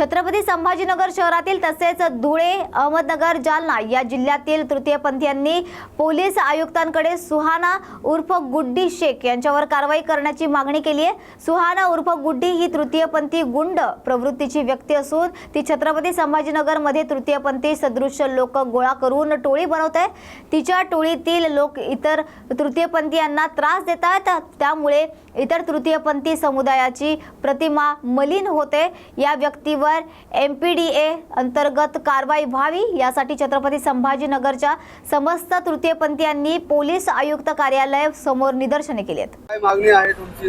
छत्रपती संभाजीनगर शहरातील तसेच धुळे अहमदनगर जालना या जिल्ह्यातील तृतीयपंथीयांनी पोलीस आयुक्तांकडे सुहाना उर्फ गुड्डी शेख यांच्यावर कारवाई करण्याची मागणी केली आहे. सुहाना उर्फ गुड्डी ही तृतीयपंथी गुंड प्रवृत्तीची व्यक्ती असून ती छत्रपती संभाजीनगरमध्ये तृतीयपंथी सदृश लोक गोळा करून टोळी बनवत आहे. तिच्या टोळीतील लोक इतर तृतीयपंथीयांना त्रास देतात त्यामुळे इतर तृतीयपंथी समुदायाची प्रतिमा मलिन होते. या व्यक्तीवर एम पी डी ए अंतर्गत कारवाई व्हावी यासाठी छत्रपती संभाजीनगरच्या समस्त तृतीयपंथीयांनी पोलीस आयुक्त कार्यालय समोर निदर्शने केली आहेत. काय मागणी आहे तुमची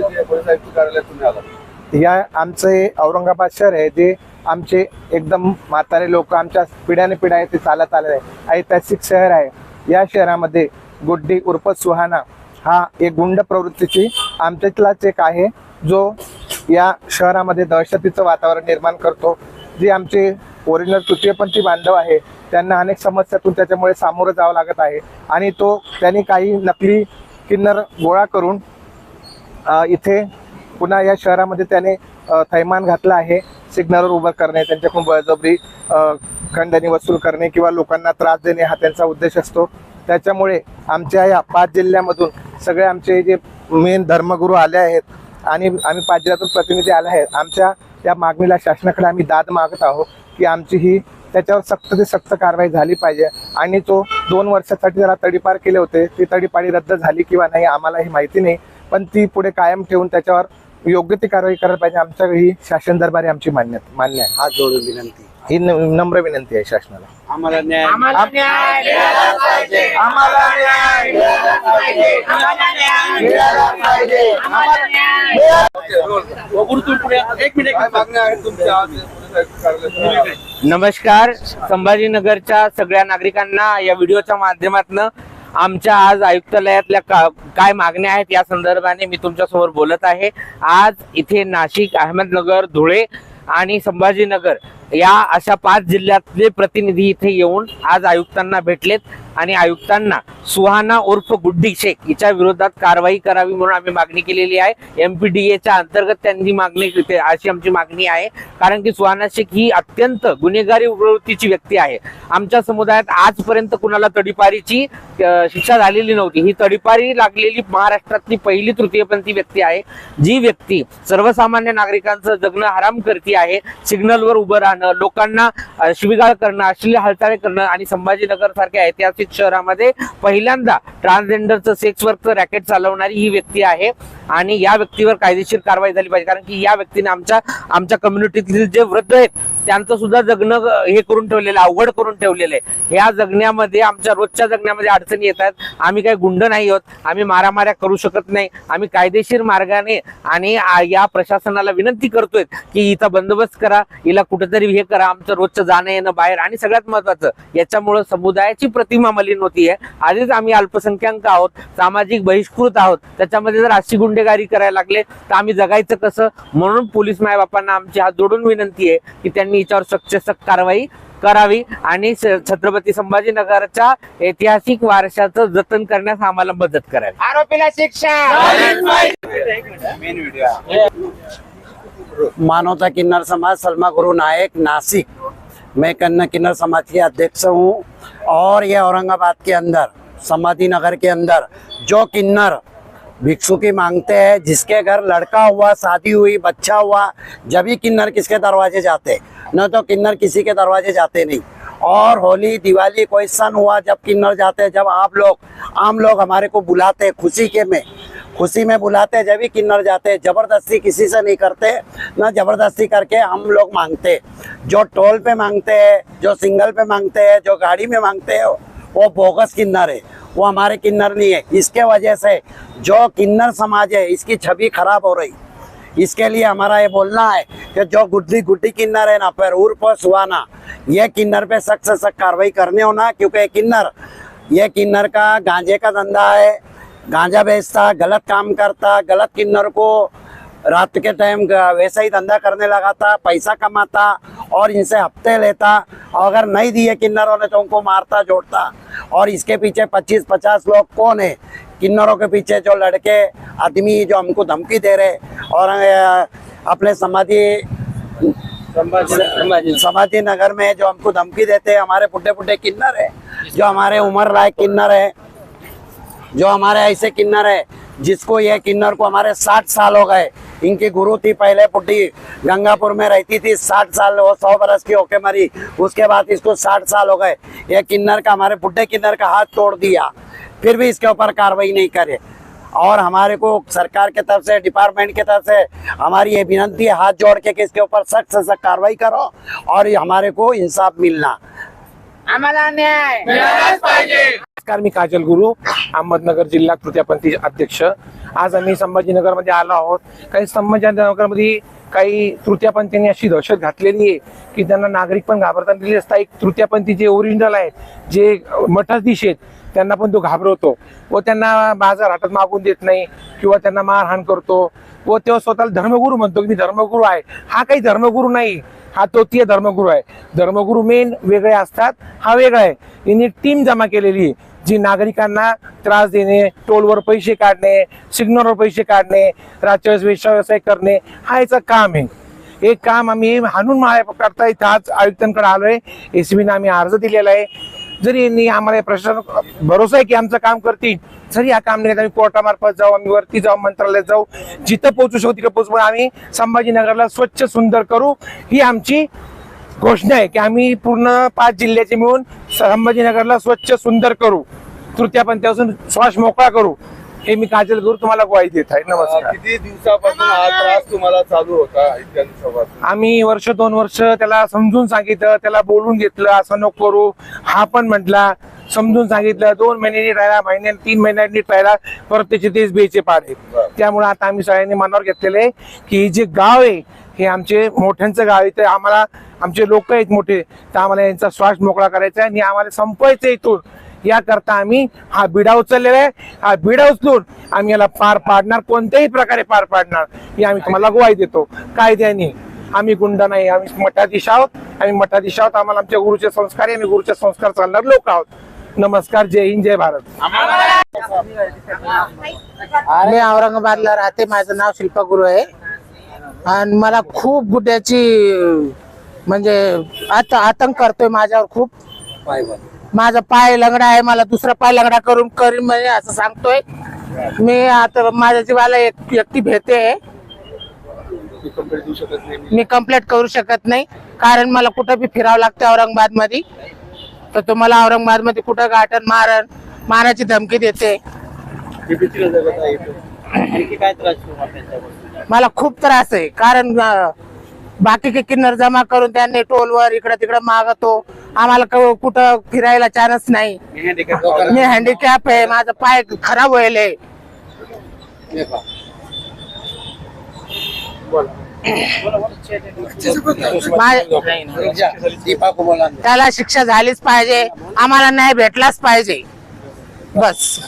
या आमचे औरंगाबाद शहर आहे जे आमचे एकदम म्हातारे लोक आमच्या पिढ्याने पिढ्या ते चालत आलेले आहे. ऐतिहासिक शहर आहे. या शहरामध्ये गुड्डी उर्फ सुहाना हा एक गुंड प्रवृत्तीची आमच्यातलाच एक आहे जो या शहरामध्ये दहशतीचं वातावरण निर्माण करतो. जी आमचे ओरिजिनल तृतीयपंथी बांधव आहे त्यांना अनेक समस्यातून त्याच्यामुळे सामोरं जावं लागत आहे. आणि तो त्यांनी काही नकली किन्नर गोळा करून इथे पुन्हा या शहरामध्ये त्याने थैमान घातला आहे सिग्नलवर उभं करणे त्यांच्याकडून बळजबरी खंडणी वसूल करणे किंवा लोकांना त्रास देणे हा त्यांचा उद्देश असतो. त्याच्यामुळे आमच्या या पाच जिल्ह्यामधून सगळे आमचे जे मेन धर्मगुरू आले आहेत आणि आम्ही पाच जिल्ह्यातून प्रतिनिधी आले आहेत. आमच्या या मागणीला शासनाकडे आम्ही दाद मागत आहोत की आमची ही त्याच्यावर सक्त ते सक्त कारवाई झाली पाहिजे. आणि तो दोन वर्षासाठी त्याला तडीपार केले होते. ती तडीपारी रद्द झाली किंवा नाही आम्हाला ही माहिती नाही. पण ती पुढे कायम ठेवून त्याच्यावर योग्य ती कारवाई करायला पाहिजे. आमच्या ही शासन दरबारी आमची मान्य मान्य आहे. हात जोडून विनंती. ही न- नम्र विनंती आहे शासनाला. आम्हाला न्याय आम्हाला न्याय मिळाला पाहिजे. आम्हाला न्याय मिळाला पाहिजे. आम्हाला न्याय मिळाला पाहिजे. आम्हाला न्याय एक मिनिट काय मागणी आहे तुमच्या. आज पोलीस आयुक्त कार्यालयात नमस्कार. संभाजीनगरच्या सगळ्या नागरिकांना या व्हिडिओच्या माध्यमातून आमच्या आज आयुक्तालयातल्या का, काय मागण्या आहेत या संदर्भाने मी तुमच्यासमोर बोलत आहे. आज इथे नाशिक अहमदनगर धुळे आणि संभाजीनगर या अशा पाच जिल्ह्यातले प्रतिनिधी इथे येऊन आज आयुक्तांना भेटलेत. आणि आयुक्तांना सुहाना उर्फ गुड्डी शेख हिच्या विरोधात कारवाई करावी म्हणून आम्ही मागणी केलेली आहे. एमपीडीएच्या अंतर्गत त्यांनी मागणी अशी आमची मागणी आहे. कारण की सुहाना शेख ही अत्यंत गुन्हेगारी प्रवृत्तीची व्यक्ती आहे. आमच्या समुदायात आजपर्यंत कुणाला तडीपारीची शिक्षा झालेली नव्हती. ही तडीपारी लागलेली महाराष्ट्रातली पहिली तृतीयपंथी व्यक्ती आहे. जी व्यक्ती सर्वसामान्य नागरिकांचं जगणं हराम करती आहे सिग्नलवर उभं राहणं लोकांना शिविगाळ शिवीगाळ करणं अश्लील हालचाली करणं आणि संभाजीनगर सारख्या ऐतिहासिक शहरामध्ये पहिल्यांदा ट्रान्सजेंडरचं सेक्स वर्कचं रॅकेट चालवणारी ही व्यक्ती आहे. आणि या व्यक्तीवर कायदेशीर कारवाई झाली पाहिजे. कारण की या व्यक्तीने आमच्या आमच्या कम्युनिटीतील जे वृद्ध आहेत त्यांचं सुद्धा जगणं हे करून ठेवलेलं आहे अवघड करून ठेवलेलं आहे. या जगण्यामध्ये आमच्या रोजच्या जगण्यामध्ये अडचणी येत आहेत. आम्ही काही गुंड नाही आहोत. आम्ही मारामाऱ्या करू शकत नाही. आम्ही कायदेशीर मार्गाने आणि या प्रशासनाला विनंती करतोय की इथं बंदोबस्त करा हिला कुठेतरी हे करा. आमचं रोजचं जाणं येणं बाहेर आणि सगळ्यात महत्वाचं याच्यामुळं समुदायाची प्रतिमा मलिन होतीये आधीच आम्ही अल्पसंख्याक आहोत सामाजिक बहिष्कृत आहोत. त्याच्यामध्ये जर अशी गुंडेगारी करायला लागले तर आम्ही जगायचं कसं? म्हणून पोलीस मायबापांना आमची हात जोडून विनंती आहे की त्यांनी याच्यावर सक्त सक्त कारवाई करावी आणि छत्रपती संभाजीनगरच्या ऐतिहासिक वारशाचं जतन करण्यास आम्हाला मदत करावी आरोपीला शिक्षा. मानवता किन्नर समाज सलमा गुरु नायक नासिक मैं कन्ना किन्नर समाज के अध्यक्ष हूँ और ये औरंगाबाद के अंदर समाधि नगर के अंदर जो किन्नर भिक्षुकी मांगते हैं जिसके घर लड़का हुआ शादी हुई बच्चा हुआ जब ही किन्नर किसके दरवाजे जाते न तो किन्नर किसी के दरवाजे जाते नहीं। और होली दिवाली कोई सन हुआ जब किन्नर जाते हैं जब आप लोग आम लोग हमारे को बुलाते हैं खुशी के में खुशी में बुलाते हैं, जब भी किन्नर जाते हैं ज़बरदस्ती किसी से नहीं करते ना ज़बरदस्ती करके हम लोग मांगते। जो टोल पे मांगते हैं जो सिंगल पे मांगते हैं जो गाड़ी में मांगते हैं वो बोगस किन्नर है। वो हमारे किन्नर नहीं है। इसके वजह से जो किन्नर समाज है, इसकी छवि खराब हो रही। इसके लिए हमारा ये बोलना है कि जो गुड्डी गुड्डी किन्नर है ना पर उर्फ़ सुहाना ये किन्नर पे सख्त से सख्त कार्रवाई करने होना क्योंकि ये किन्नर ये किन्नर का गांजे का धंधा है। गांजा बेचता, गलत काम करता, गलत किन्नर को रात के टाइम वैसा ही धंधा करने लगा था पैसा कमाता और इनसे हफ़्ते लेता और अगर नहीं दिए किन्नरों ने तो उनको मारता जोड़ता। और इसके पीछे 25-50 लोग कौन है? किन्नरों के पीछे जो लड़के आदमी जो हमको धमकी दे रहे और अपने समाधि समाधि नगर में जो हमको धमकी देते हैं हमारे पुट्टे पुट्टे किन्नर है जो हमारे उम्र लायक किन्नर है जो हमारे ऐसे किन्नर है जिसको ये किन्नर को हमारे साठ साल हो गए इनकी गुरु थी पहले पुट्टी गंगापुर में रहती थी साठ साल वो सौ बरस की होके मरी। उसके बाद इसको साठ साल हो गए। ये किन्नर का हमारे पुट्टे किन्नर का हाथ तोड़ दिया। फिर भी इसके ऊपर कार्रवाई नहीं करे। और हमारे को सरकार के तरफ़ से डिपार्टमेंट के तरफ़ से हमारी ये विनंती है हाथ जोड़ के कि इसके ऊपर सख्त से सख्त कार्रवाई करो और हमारे को इंसाफ मिलना। नमस्कार मी काजल गुरु अहमदनगर जिल्हा तृतीयपंथी अध्यक्ष. आज आम्ही संभाजीनगरमध्ये आलो आहोत. काही संभाजीनगरमध्ये काही तृतीयपंथींनी अशी दहशत घातलेली आहे की त्यांना नागरिक पण घाबरताना दिले असता एक तृतीयपंथी जे ओरिजिनल आहेत जे मठाधीश आहेत त्यांना पण तो घाबरवतो. व त्यांना बाजार हातात मागून देत नाही किंवा त्यांना मारहाण करतो. व तो स्वतःला धर्मगुरू म्हणतो की मी धर्मगुरू आहे. हा काही धर्मगुरू नाही. हा तोतीय धर्मगुरू आहे. धर्मगुरू मेन वेगळे असतात हा वेगळा आहे. यांनी टीम जमा केलेली आहे. जी नागरिकांना त्रास देणे टोलवर पैसे काढणे सिग्नलवर पैसे काढणे राजकीय व्यवसाय करणे हा याचं काम आहे. हे काम आम्ही हाणून माळ्या करता इथं आज आयुक्तांकडे आलोय. एसबीने आम्ही अर्ज दिलेला आहे. जरी यांनी आम्हाला प्रशासन भरोसा आहे की आमचं काम करतील जरी हा काम नाही तर आम्ही कोर्टामार्फत जाऊ आम्ही वरती जाऊ मंत्रालयात जाऊ. जिथं पोहोचू शकतो तिथं पोहोचू आम्ही संभाजीनगरला स्वच्छ सुंदर करू. ही आमची घोषणा आहे की आम्ही पूर्ण पाच जिल्ह्याचे मिळून संभाजीनगरला स्वच्छ सुंदर करू. तृतीयपंथीपासून श्वास मोकळा करू. हे मी काजल गुरु तुम्हाला ग्वाही देत आहे. नमस्कार. किती दिवसापासून हा त्रास तुम्हाला चालू होता इतक्या दिवसापासून आम्ही वर्ष दोन वर्ष त्याला समजून सांगितलं त्याला बोलून घेतलं असं नको करू. हा पण म्हटला समजून सांगितलं दोन महिन्यांनी राहिला महिन्यानी तीन महिन्यांनी राहिला परत त्याचे तेच बेचे पाडे त्यामुळे आता आम्ही सगळ्यांनी मनावर घेतलेलं की हे जे गाव आहे हे आमचे मोठ्यांचं गाव आहे तर आम्हाला आमचे लोक आहेत मोठे तर आम्हाला यांचा श्वास मोकळा करायचा आहे आणि आम्हाला संपवायचं इथून. याकरता आम्ही हा बिडा उचललेला आहे. हा बिडा उचलून आम्ही याला पार पाडणार कोणत्याही प्रकारे पार पाडणार हे आम्ही तुम्हाला ग्वाही देतो. कायद्याने आम्ही गुंड नाही आम्ही मठाधीश आहोत. आम्ही मठाधीश आहोत. आम्हाला आमच्या गुरुचे संस्कार आहे आम्ही गुरुचे संस्कार चालणार लोक आहोत. नमस्कार जय हिंद जय भारत. मी औरंगाबादला राहते माझं नाव शिल्पा गुरु आहे. आणि मला खूप गुड्याची म्हणजे आता आतंक करतोय माझ्यावर खूप. माझा पाय लंगडा आहे मला दुसरा पाय लंगडा करून करीन म्हणजे असं सांगतोय. मी आता माझ्या जीवाला एक व्यक्ती भेटते. मी कंप्लेंट करू शकत नाही कारण मला कुठं बी फिरावं लागतं औरंगाबादमध्ये तर तुम्हाला औरंगाबादमध्ये कुठं गाठन मारण मारायची धमकी देते. मला खूप त्रास आहे. कारण बाकीचे किन्नर जमा करून त्यांनी टोलवर इकडं तिकडं मागतो. आम्हाला क- कुठं फिरायला चान्स नाही. मी हँडिकॅप आहे. माझा पाय खराब व्हायला आहे बोला. त्याला शिक्षा झालीच पाहिजे. आम्हाला न्याय भेटलाच पाहिजे. बस.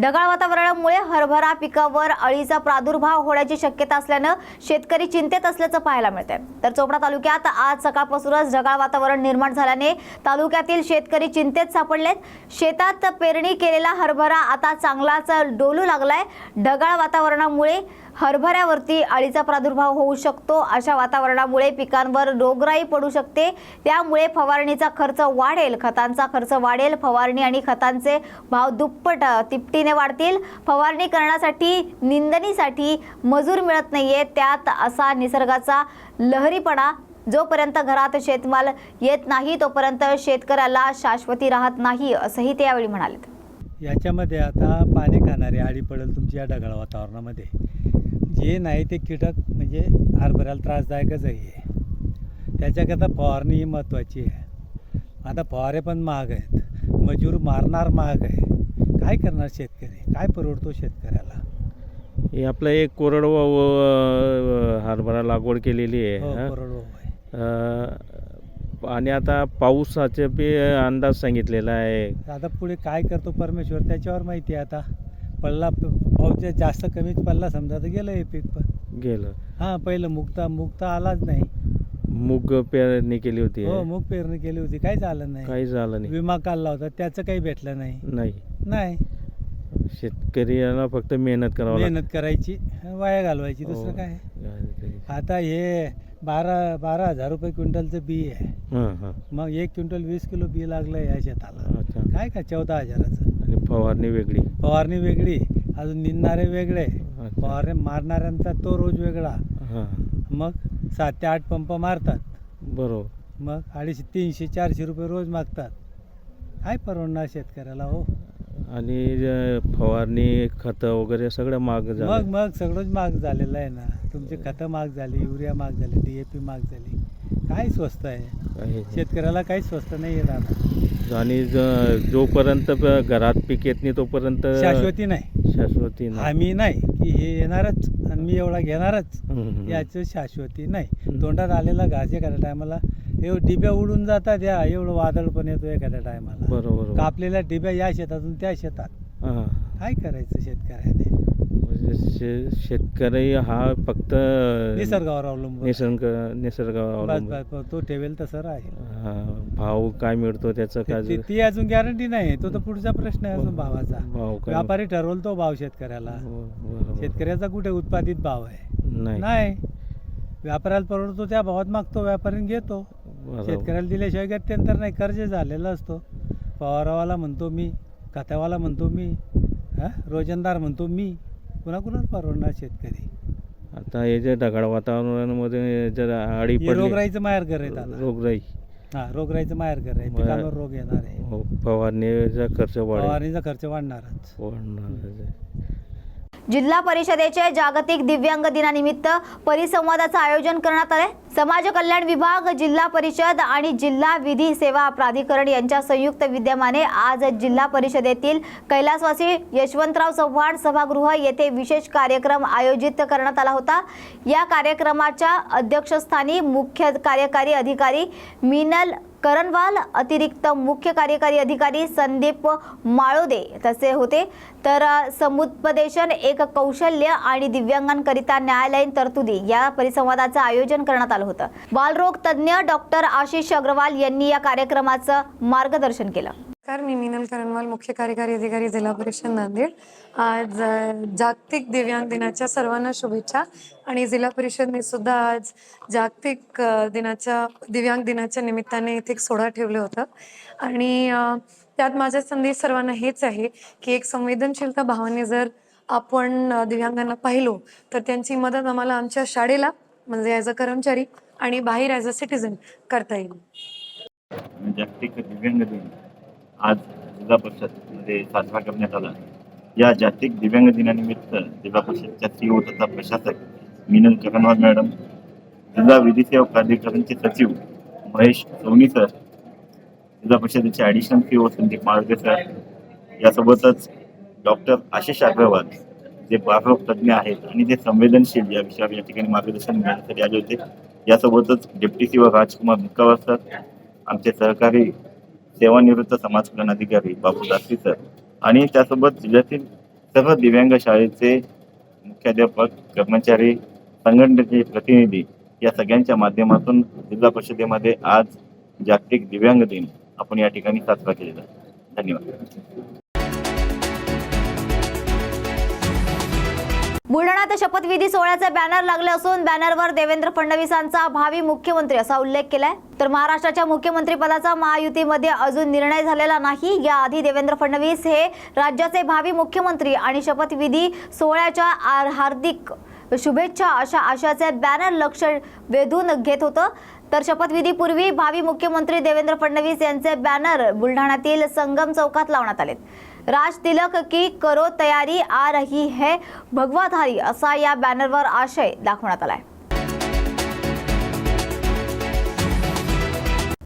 ढगाळ वातावरणामुळे हरभरा पिकावर अळीचा प्रादुर्भाव होण्याची शक्यता असल्यानं शेतकरी चिंतेत असल्याचं पाहायला मिळतंय. तर चोपडा तालुक्यात आज सकाळपासूनच ढगाळ वातावरण निर्माण झाल्याने तालुक्यातील शेतकरी चिंतेत सापडलेत. शेतात पेरणी केलेला हरभरा आता चांगलाच डोलू लागलाय. ढगाळ वातावरणामुळे हरभऱ्यावरती अळीचा प्रादुर्भाव होऊ शकतो. अशा वातावरणामुळे पिकांवर रोगराई पडू शकते. त्यामुळे फवारणीचा खर्च वाढेल. खतांचा खर्च वाढेल. फवारणी आणि खतांचे भाव दुप्पट तिपटीने वाढतील. फवारणी करण्यासाठी निंदणीसाठी मजूर मिळत नाहीये. त्यात असा निसर्गाचा लहरीपणा जोपर्यंत घरात शेतमाल येत नाही तोपर्यंत शेतकऱ्याला शाश्वती राहत नाही असंही ते यावेळी म्हणाले याच्यामध्ये आता पाणी खाणारी आळी पडेल तुमच्या या ढगाळ वातावरणामध्ये. जे नाही ते कीटक म्हणजे हरभऱ्याला त्रासदायकच आहे. त्याच्याकरता फवारणी ही महत्त्वाची आहे. आता फवारे पण महाग आहेत. मजूर मारणार महाग आहे. काय करणार शेतकरी? काय परवडतो शेतकऱ्याला? हे आपलं एक कोरडवाहू अ, हरभरा लागवड केलेली आहे हो. कोरडवाहू आहे. अ, आणि आता पावसाचे बी अंदाज सांगितलेला आहे. आता पुढे काय करतो परमेश्वर? त्याच्यावर माहिती आहे आता. पडला जर जास्त कमीच पडला समजा तर गेलं हे पीक पण. गेलं. हां पहिलं मुक्ता मुक्ता आलाच नाही. मूग पेरणी केली होती. हो मूग पेरणी केली होती. काही झालं नाही. काही झालं नाही. विमा काढला होता. त्याचं काही भेटलं नाही. नाही. नाही. शेतकऱ्याला फक्त मेहनत करावं मेहनत करायची वाया घालवायची. हो. दुसरं काय? आता हे बारा बारा हजार रुपये क्विंटलचं बी आहे. हां हां. मग एक क्विंटल वीस किलो बी लागलं या शेताला. अच्छा. काय का चौदा हजाराचं? फवारणी वेगळी. फवारणी वेगळी अजून निंदणारे वेगळे. फवारणी मारणाऱ्यांचा तो रोज वेगळा. मग सात ते आठ पंप मारतात. बरोबर. मग अडीचशे तीनशे चारशे रुपये रोज मागतात. काय परवडणार शेतकऱ्याला हो? आणि फवारणी खतं वगैरे सगळं महाग मग मग सगळंच महाग झालेलं आहे ना. तुमची खतं महाग झाली युरिया महाग झाली डी ए पी महाग झाली. काय स्वस्त आहे? शेतकऱ्याला काही स्वस्त नाही आहे दादा. आणि ज- जोपर्यंत प- घरात पीक येत नाही तोपर्यंत शाश्वती नाही. शाश्वती नाही. आम्ही नाही की हे येणारच आणि मी एवढा घेणारच. हम्म, हम्म. याचं शाश्वती नाही. हम्म. तोंडात आलेला घास एखाद्या टायमाला एवढं डिब्या उडून जातात या एवढं वादळ पण येतो एखाद्या टायमाला. बरोबर. कापलेल्या डिब्या या शेतातून त्या शेतात. हां. काय करायचं शेतकऱ्याने? शे- शेतकरी हा फक्त निसर्गावर अवलंबून. निसर्ग निसर्गावर बस अवलंबून. बस बस, तो ठेवेल तसं राहील. हा, भाव काय मिळतो त्याचं ती- काय? ती- ती अजून गॅरंटी नाही. तो तर पुढचा प्रश्न आहे अजून भावाचा. भाव काय? व्यापारी ठरवल तो भाव शेतकऱ्याला. हो, बरोबर. शेतकऱ्याचा कुठे उत्पादित भाव आहे? नाही. नाही. व्यापाऱ्याला परवडतो त्या भावात मागतो व्यापारी घेतो. बरोबर. शेतकऱ्याला दिल्याशिवाय गत्यंतर नाही. कर्ज झालेला असतो. पवारावाला म्हणतो मी खात्यावाला म्हणतो मी हा? रोजंदार म्हणतो मी. कुणा कुणाच परवडणार शेतकरी? आता हे जे ढगाळ वातावरणामध्ये जर आळी हे पडली रोगराईचं माहेर घर आहे दादा. रोगराई. हा रोगराईचं माहेर घर आहे. पिकांवर रोग येणार आहे. हो, फवारणीचा खर्च वाढेल. फवारणीचा खर्च वाढणारच. वाढणार आहे. जिल्हा परिषदेचे जागतिक दिव्यांग दिनानिमित्त परिसंवादाचं आयोजन करण्यात आले समाज कल्याण विभाग जिल्हा परिषद आणि जिल्हा विधी सेवा प्राधिकरण यांच्या संयुक्त विद्यमाने आज जिल्हा परिषदेतील कैलासवासी यशवंतराव चव्हाण सभागृह येथे विशेष कार्यक्रम आयोजित करण्यात आला होता. या कार्यक्रमाच्या अध्यक्षस्थानी मुख्य कार्यकारी अधिकारी मिनल करणवाल अतिरिक्त मुख्य कार्यकारी अधिकारी संदीप माळोदे तसे होते. तर समुपदेशन एक कौशल्य आणि दिव्यांगांकरिता न्यायालयीन तरतुदी या परिसंवादाचं आयोजन करण्यात आलं होतं. बालरोग तज्ज्ञ डॉक्टर आशिष अग्रवाल यांनी या कार्यक्रमाचं मार्गदर्शन केलं. नमस्कार मी मिनल करणवाल मुख्य कार्यकारी अधिकारी जिल्हा परिषद नांदेड. आज जागतिक दिव्यांग दिनाच्या सर्वांना शुभेच्छा आणि जिल्हा परिषदने सुद्धा आज जागतिक दिनाच्या दिव्यांग दिनाच्या निमित्ताने इथे एक सोडा ठेवलं होतं. आणि त्यात माझा संदेश सर्वांना हेच आहे की एक संवेदनशीलता भावाने जर आपण दिव्यांगांना पाहिलो तर त्यांची मदत आम्हाला आमच्या शाळेला म्हणजे ॲज अ कर्मचारी आणि बाहेर ॲज अ सिटीजन करता येईल. जागतिक दिव्यांग दिन. आज जिल्हा परिषदमध्ये साजरा करण्यात आला. या जागतिक दिव्यांग दिनानिमित्त जिल्हा परिषदच्या सीओ तथा प्रशासक मिनल करणवाल मॅडम जिल्हा विधी सेवा प्राधिकरणचे सचिव महेश सोनी सर जिल्हा परिषदेचे additional CEO Sandeep Malge sir यासोबतच डॉक्टर आशिष अग्रवाल जे बालरोग तज्ज्ञ आहेत आणि ते संवेदनशील या विषयावर या ठिकाणी मार्गदर्शन घेण्यासाठी आले होते. यासोबतच deputy CEO Rajkumar Mukkawar sir आमचे सहकारी सेवानिवृत्त समाज कल्याण अधिकारी बाबू दासी सर आणि त्यासोबत जिल्ह्यातील सर्व दिव्यांग शाळेचे मुख्याध्यापक कर्मचारी संघटनेचे प्रतिनिधी या सगळ्यांच्या माध्यमातून जिल्हा परिषदेमध्ये आज जागतिक दिव्यांग दिन आपण या ठिकाणी साजरा केलेला धन्यवाद. बुलढाण्यात शपथविधी सोहळ्याचा बॅनर लागले असून बॅनरवर देवेंद्र फडणवीसांचा भावी मुख्यमंत्री असा उल्लेख केलाय. तर महाराष्ट्राच्या मुख्यमंत्रीपदाचा महायुतीमध्ये अजून निर्णय झालेला नाही. याआधी देवेंद्र फडणवीस हे राज्याचे भावी मुख्यमंत्री आणि शपथविधी सोहळ्याच्या हार्दिक शुभेच्छा अशा आशाचे बॅनर लक्ष वेधून घेत होतं. तर शपथविधीपूर्वी भावी मुख्यमंत्री देवेंद्र फडणवीस यांचे बॅनर बुलढाण्यातील संगम चौकात लावण्यात आलेत. राज तिलक की करो तयारी आ रही है भगवाधारी असा या बॅनरवर आशय दाखवण्यात आलाय.